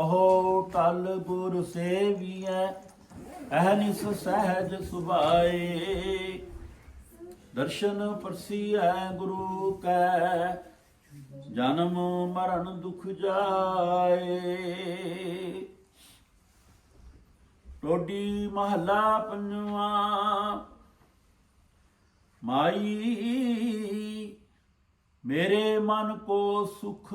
ਕਹੋ ਟਲ ਗੁਰ ਸੇਵੀਐ ਅਹਨਿਸ ਸਹਿਜ ਸੁਭਾਏ। ਦਰਸ਼ਨ ਪਰਸੀਐ ਗੁਰੂ ਕੈ, ਜਨਮ ਮਰਨ ਦੁਖ ਜਾਏ। ਟੋਡੀ ਮਹਲਾ ਪੰਜਵਾ, ਮਾਈ, ਮੇਰੇ ਮਨ ਕੋ ਸੁਖ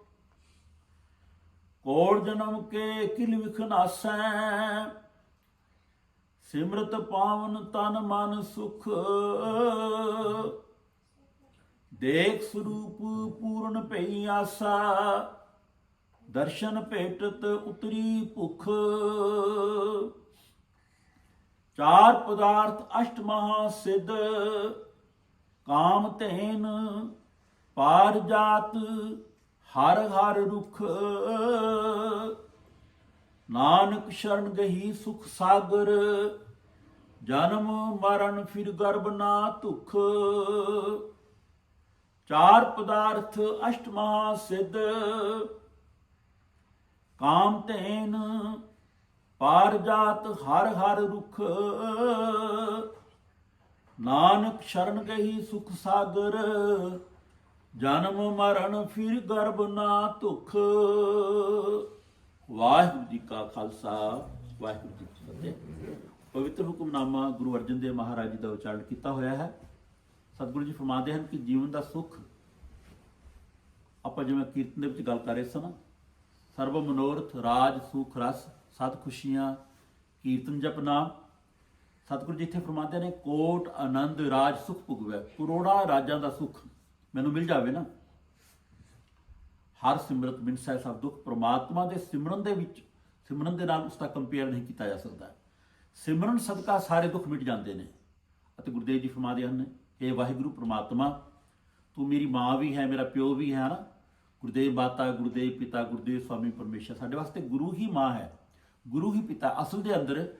ਕੋੜ ਜਨਮ ਕੇ ਕਿਲ ਵਿਖਨਾਸੈ। ਸਿਮਰਤ ਪਾਵਨ ਤਨ ਮਨ ਸੁਖ। ਦੇਖ ਸਰੂਪ ਪੂਰਨ ਭਈ ਆਸਾ। ਦਰਸ਼ਨ ਭੇਟਤ ਉਤਰੀ ਭੁਖ। ਚਾਰ ਪਦਾਰਥ ਅਸ਼ਟ ਮਹਾ ਸਿੱਧ। ਕਾਮ ਧੇਨ ਪਾਰ ਜਾਤ ਹਰ ਹਰ ਰੁਖ, ਨਾਨਕ ਸ਼ਰਨ ਗਹੀ ਸੁਖ ਸਾਗਰ, ਜਨਮ ਮਰਨ ਫਿਰ ਗਰਭ ਨਾ ਧੁਖ। ਚਾਰ ਪਦਾਰਥ ਅਸ਼ਟ ਮਹਾ ਸਿੱਧ, ਕਾਮ ਧੇਨ ਪਾਰ ਜਾਤ ਹਰ ਹਰ ਰੁਖ। ਨਾਨਕ ਸ਼ਰਨ ਗਹੀ ਸੁਖ ਸਾਗਰ ਜਨਮ ਮਰਨ ਫਿਰ ਗਰਭ ਨਾ ਧੁਖ। ਵਾਹਿਗੁਰੂ ਜੀ ਕਾ ਖਾਲਸਾ, ਵਾਹਿਗੁਰੂ ਜੀ ਕੀ ਫਤਿਹ। ਪਵਿੱਤਰ ਹੁਕਮਨਾਮਾ ਗੁਰੂ ਅਰਜਨ ਦੇਵ ਮਹਾਰਾਜ ਜੀ ਦਾ ਉਚਾਰਨ ਕੀਤਾ ਹੋਇਆ ਹੈ। ਸਤਿਗੁਰੂ ਜੀ ਫਰਮਾਉਂਦੇ ਹਨ ਕਿ ਜੀਵਨ ਦਾ ਸੁਖ, ਆਪਾਂ ਜਿਵੇਂ ਕੀਰਤਨ ਦੇ ਵਿੱਚ ਗੱਲ ਕਰ ਰਹੇ ਸਨ ਸਰਬ ਮਨੋਰਥ, ਰਾਜ, ਸੁਖ, ਰਸ, ਸਤ ਖੁਸ਼ੀਆਂ, ਕੀਰਤਨ ਜਪਨਾ ਸਤਿਗੁਰੂ ਜੀ ਇੱਥੇ ਫਰਮਾਉਂਦੇ ਨੇ, ਕੋਟ, ਆਨੰਦ, ਰਾਜ, ਸੁਖ ਭੁਗਵੈ। ਕਰੋੜਾ ਰਾਜਾਂ ਦਾ ਸੁਖ। ਮੈਨੂੰ ਮਿਲ ਜਾਵੇ ਨਾ। ਹਰ ਸਿਮਰਤ ਬਿਨ ਸਹਿ ਸਭ ਦੁੱਖ। ਪ੍ਰਮਾਤਮਾ ਦੇ ਸਿਮਰਨ ਦੇ ਵਿੱਚ, ਸਿਮਰਨ ਦੇ ਨਾਲ ਉਸ ਦਾ ਕੰਪੇਅਰ ਨਹੀਂ ਕੀਤਾ ਜਾ ਸਕਦਾ। ਸਿਮਰਨ ਸਦਕਾ ਸਾਰੇ ਦੁੱਖ ਮਿਟ ਜਾਂਦੇ ਨੇ। ਅਤੇ ਗੁਰਦੇਵ ਜੀ ਫਰਮਾਦੇ ਹਨ ਇਹ ਵਾਹਿਗੁਰੂ ਪ੍ਰਮਾਤਮਾ, ਤੂੰ ਮੇਰੀ ਮਾਂ ਵੀ ਹੈ, ਮੇਰਾ ਪਿਓ ਵੀ ਹੈ ਨਾ। ਗੁਰਦੇਵ ਮਾਤਾ, ਗੁਰਦੇਵ ਪਿਤਾ, ਗੁਰਦੇਵ ਸਵਾਮੀ ਪਰਮੇਸ਼ਰ ਸਾਡੇ ਵਾਸਤੇ ਗੁਰੂ ਹੀ ਮਾਂ ਹੈ। ਗੁਰੂ ਹੀ ਪਿਤਾ। ਅਸਲ ਦੇ ਅੰਦਰ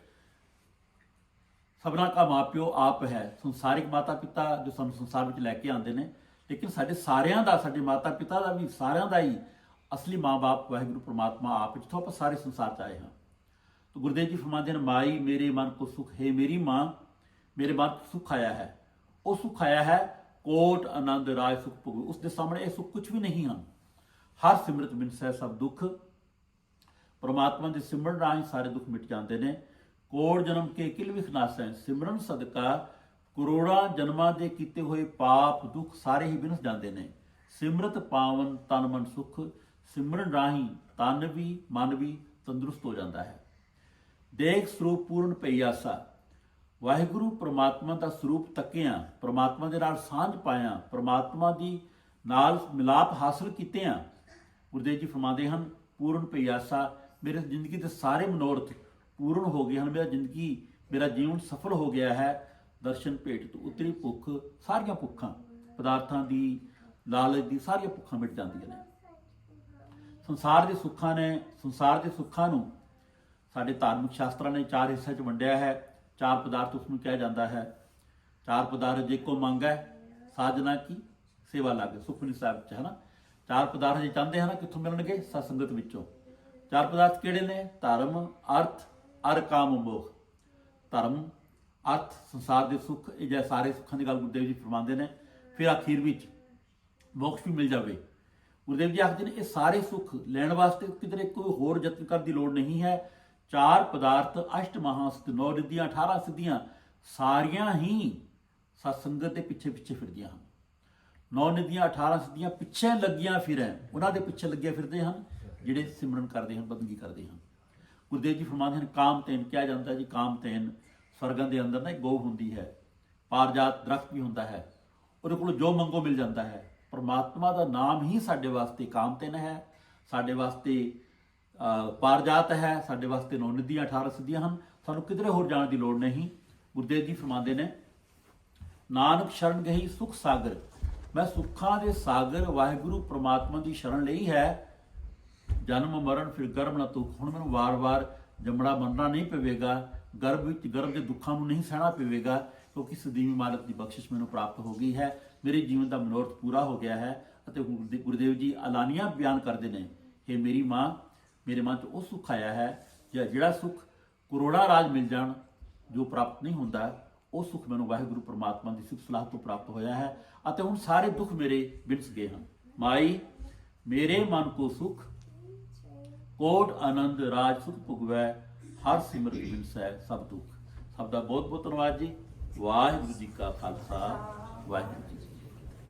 ਸਭਨਾ ਦਾ ਮਾਪਿਓ ਆਪ ਹੈ। ਸੰਸਾਰਿਕ ਮਾਤਾ ਪਿਤਾ ਜੋ ਸਾਨੂੰ ਸੰਸਾਰ ਵਿੱਚ ਲੈ ਕੇ ਆਉਂਦੇ ਨੇ ਲੇਕਿਨ ਸਾਡੇ ਸਾਰਿਆਂ ਦਾ, ਸਾਡੇ ਮਾਤਾ ਪਿਤਾ ਦਾ ਵੀ, ਸਾਰਿਆਂ ਦਾ ਹੀ ਅਸਲੀ ਮਾਂ-ਬਾਪ ਵਾਹਿਗੁਰੂ ਪ੍ਰਮਾਤਮਾ ਆਪ ਜਿੱਥੋਂ ਆਪਾਂ ਸਾਰੇ ਸੰਸਾਰ ਚ ਆਏ ਹਾਂ। ਤਾਂ ਗੁਰਦੇਵ ਜੀ ਫਰਮਾਉਂਦੇ ਨੇ, ਮਾਈ ਮੇਰੇ ਮਨ ਕੋ ਸੁਖ, ਹੈ ਮੇਰੀ ਮਾਂ, ਮੇਰੇ ਮਨ ਸੁਖ ਆਇਆ ਹੈ। ਉਹ ਸੁਖ ਆਇਆ ਹੈ, ਕੋਟ ਆਨੰਦ ਰਾਜ ਸੁਖ ਭੋਗ। ਉਸ ਦੇ ਸਾਹਮਣੇ ਇਹ ਸੁਖ ਕੁਝ ਵੀ ਨਹੀਂ ਹਨ। ਹਰ ਸਿਮਰਤ ਬਿਨ ਸਹਿ ਸਭ ਦੁੱਖ। ਪ੍ਰਮਾਤਮਾ ਦੇ ਸਿਮਰਨ ਰਾਹੀਂ ਸਾਰੇ ਦੁੱਖ ਮਿਟ ਜਾਂਦੇ ਨੇ। ਕੋੜ ਜਨਮ ਕੇ ਕਿਲ ਵਿਖਨਾਸੈ ਸਿਮਰਨ ਸਦਕਾ ਕਰੋੜਾਂ ਜਨਮਾਂ ਦੇ ਕੀਤੇ ਹੋਏ ਪਾਪ, ਦੁੱਖ ਸਾਰੇ ਹੀ ਵਿਨਸ ਜਾਂਦੇ ਨੇ। ਸਿਮਰਤ ਪਾਵਨ ਤਨ ਮਨ ਸੁਖ, ਸਿਮਰਨ ਰਾਹੀਂ ਤਨ ਵੀ, ਮਨ ਵੀ ਤੰਦਰੁਸਤ ਹੋ ਜਾਂਦਾ ਹੈ। ਦੇਖ ਸਰੂਪ ਪੂਰਨ ਪਈਆਸਾ। ਵਾਹਿਗੁਰੂ ਪ੍ਰਮਾਤਮਾ ਦਾ ਸਰੂਪ ਤੱਕਿਆ, ਪ੍ਰਮਾਤਮਾ ਦੇ ਨਾਲ ਸਾਂਝ ਪਾਇਆ, ਪ੍ਰਮਾਤਮਾ ਦੀ ਨਾਲ ਮਿਲਾਪ ਹਾਸਲ ਕੀਤਿਆਂ, ਗੁਰਦੇਵ ਜੀ ਫਰਮਾਉਂਦੇ ਹਨ, ਪੂਰਨ ਪਈਆਸਾ, ਮੇਰੇ ਜ਼ਿੰਦਗੀ ਦੇ ਸਾਰੇ ਮਨੋਰਥ ਪੂਰਨ ਹੋ ਗਏ ਹਨ, ਮੇਰਾ ਜ਼ਿੰਦਗੀ, ਮੇਰਾ ਜੀਵਨ ਸਫਲ ਹੋ ਗਿਆ ਹੈ। ਦਰਸ਼ਨ ਭੇਟ ਤੋਂ ਉਤਰੀ ਭੁੱਖ ਸਾਰੀਆਂ ਭੁੱਖਾਂ, ਪਦਾਰਥਾਂ ਦੀ, ਲਾਲਚ ਦੀ ਸਾਰੀਆਂ ਭੁੱਖਾਂ ਮਿਟ ਜਾਂਦੀਆਂ ਨੇ। ਸੰਸਾਰ ਦੇ ਸੁੱਖਾਂ ਨੇ, ਸੰਸਾਰ ਦੇ ਸੁੱਖਾਂ ਨੂੰ ਸਾਡੇ ਧਾਰਮਿਕ ਸ਼ਾਸਤਰਾਂ ਨੇ ਚਾਰ ਹਿੱਸਿਆਂ 'ਚ ਵੰਡਿਆ ਹੈ। ਚਾਰ ਪਦਾਰਥ ਉਸ ਨੂੰ ਕਿਹਾ ਜਾਂਦਾ ਹੈ। ਚਾਰ ਪਦਾਰਥ ਜੇ ਕੋ ਮੰਗੈ ਸਾਜਨਾ ਕੀ? ਸੇਵਾ ਲਾਗੇ, ਸੁਖਮਨੀ ਸਾਹਿਬ 'ਚ ਹੈ ਨਾ ਚਾਰ ਪਦਾਰਥ ਜੇ ਚਾਹੁੰਦੇ ਹਨ, ਕਿੱਥੋਂ ਮਿਲਣਗੇ? ਸਤਸੰਗਤ ਵਿੱਚੋਂ। ਚਾਰ ਪਦਾਰਥ ਕਿਹੜੇ ਨੇ? ਧਰਮ, ਅਰਥ, ਅਰ ਕਾਮ ਮੋਖ ਧਰਮ ਅਰਥ, ਸੰਸਾਰ ਦੇ ਸੁੱਖ, ਇਹ ਜੇ ਸਾਰੇ ਸੁੱਖਾਂ ਦੀ ਗੱਲ ਗੁਰਦੇਵ ਜੀ ਫਰਮਾਉਂਦੇ ਨੇ, ਫਿਰ ਅਖੀਰ ਵਿੱਚ ਮੋਕਸ਼ ਵੀ ਮਿਲ ਜਾਵੇ। ਗੁਰਦੇਵ ਜੀ ਆਖਦੇ ਨੇ, ਇਹ ਸਾਰੇ ਸੁੱਖ ਲੈਣ ਵਾਸਤੇ ਕਿਧਰੇ ਕੋਈ ਹੋਰ ਯਤਨ ਕਰਨ ਦੀ ਲੋੜ ਨਹੀਂ ਹੈ। ਚਾਰ ਪਦਾਰਥ, ਅਸ਼ਟ ਮਹਾਸਤ ਨੌ ਰਿੱਧੀਆਂ 18 ਸਿੱਧੀਆਂ, ਸਾਰੀਆਂ ਹੀ ਸਤਸੰਗਤ ਦੇ ਪਿੱਛੇ ਪਿੱਛੇ ਫਿਰਦੀਆਂ ਹਨ। ਨੌ ਨਿਧੀਆਂ 18 ਸਿੱਧੀਆਂ ਪਿੱਛੇ ਲੱਗੀਆਂ ਫਿਰੈਂ। ਉਹਨਾਂ ਦੇ ਪਿੱਛੇ ਲੱਗੇ ਫਿਰਦੇ ਹਨ, ਜਿਹੜੇ ਸਿਮਰਨ ਕਰਦੇ ਹਨ ਬੰਦਗੀ ਕਰਦੇ ਹਨ। ਗੁਰਦੇਵ ਜੀ ਫਰਮਾਉਂਦੇ ਹਨ, ਕਾਮ ਤੇਨ ਕਿਹਾ ਜਾਂਦਾ ਜੀ, ਕਾਮ ਤੇਨ ਸਰਗਨ ਦੇ ਅੰਦਰ ਨਾ ਇੱਕ ਗੋ ਹੁੰਦੀ ਹੈ, ਪਾਰਜਾਤ ਦਰਖਤ ਵੀ ਹੁੰਦਾ ਹੈ, ਉਹਦੇ ਕੋਲ ਜੋ ਮੰਗੋ ਮਿਲ ਜਾਂਦਾ ਹੈ। ਪਰਮਾਤਮਾ ਦਾ ਨਾਮ ਹੀ ਸਾਡੇ ਵਾਸਤੇ ਕਾਮਤਨ ਹੈ, ਸਾਡੇ ਵਾਸਤੇ ਪਾਰਜਾਤ ਹੈ, ਸਾਡੇ ਵਾਸਤੇ ਨੌ ਨਿਧੀਆਂ 18 ਸਿੱਧੀਆਂ ਹਨ, ਸਾਨੂੰ ਕਿਧਰੇ ਹੋਰ ਜਾਣ ਦੀ ਲੋੜ ਨਹੀਂ। ਗੁਰਦੇਵ ਜੀ ਫਰਮਾਉਂਦੇ ਨੇ, ਨਾਨਕ ਸ਼ਰਨ ਗਈ ਸੁਖ ਸਾਗਰ। ਮੈਂ ਸੁੱਖਾਂ ਦੇ ਸਾਗਰ ਵਾਹਿਗੁਰੂ ਪ੍ਰਮਾਤਮਾ ਦੀ ਸ਼ਰਨ ਲਈ ਹੈ। ਜਨਮ ਮਰਨ ਫਿਰ ਗਰਭ ਨਾ ਤੂੰ ਹੁਣ ਮੈਨੂੰ ਵਾਰ-ਵਾਰ ਜੰਮਣਾ ਮੰਨਣਾ ਨਹੀਂ ਪਵੇਗਾ। ਗਰਭ ਵਿੱਚ, ਗਰਭ ਦੇ ਦੁੱਖਾਂ ਨੂੰ ਨਹੀਂ ਸਹਿਣਾ ਪਵੇਗਾ, ਕਿਉਂਕਿ ਸਦੀਵੀ ਮਾਲਕ ਦੀ ਬਖਸ਼ਿਸ਼ ਮੈਨੂੰ ਪ੍ਰਾਪਤ ਹੋ ਗਈ ਹੈ। ਮੇਰੇ ਜੀਵਨ ਦਾ ਮਨੋਰਥ ਪੂਰਾ ਹੋ ਗਿਆ ਹੈ ਅਤੇ ਗੁਰਦੇ- ਗੁਰਦੇਵ ਜੀ ਐਲਾਨੀਆਂ ਬਿਆਨ ਕਰਦੇ ਨੇ। ਕਿ ਮੇਰੀ ਮਾਂ, ਮੇਰੇ ਮਨ 'ਚ ਉਹ ਸੁੱਖ ਆਇਆ ਹੈ ਜਾਂ ਜਿਹੜਾ ਸੁੱਖ ਕਰੋੜਾ ਰਾਜ ਮਿਲ ਜਾਣ, ਜੋ ਪ੍ਰਾਪਤ ਨਹੀਂ ਹੁੰਦਾ, ਉਹ ਸੁੱਖ ਮੈਨੂੰ ਵਾਹਿਗੁਰੂ ਪ੍ਰਮਾਤਮਾ ਦੀ ਸਿਫਤ ਸਲਾਹ ਤੋਂ ਪ੍ਰਾਪਤ ਹੋਇਆ ਹੈ ਅਤੇ ਹੁਣ ਸਾਰੇ ਦੁੱਖ ਮੇਰੇ ਵਿਣਸ ਗਏ ਹਨ। ਮਾਈ, ਮੇਰੇ ਮਨ ਕੋ ਸੁਖ, ਕੋਟ ਆਨੰਦ ਰਾਜ ਸੁਖ ਭੁਗਵੈ ਹਰ ਸਿਮਰਤ ਬਿਨਸੈ ਸਭ ਦੁੱਖ। ਸਭ ਦਾ ਬਹੁਤ ਬਹੁਤ ਧੰਨਵਾਦ ਜੀ। ਵਾਹਿਗੁਰੂ ਜੀ ਕਾ ਖਾਲਸਾ। ਵਾਹਿਗੁਰੂ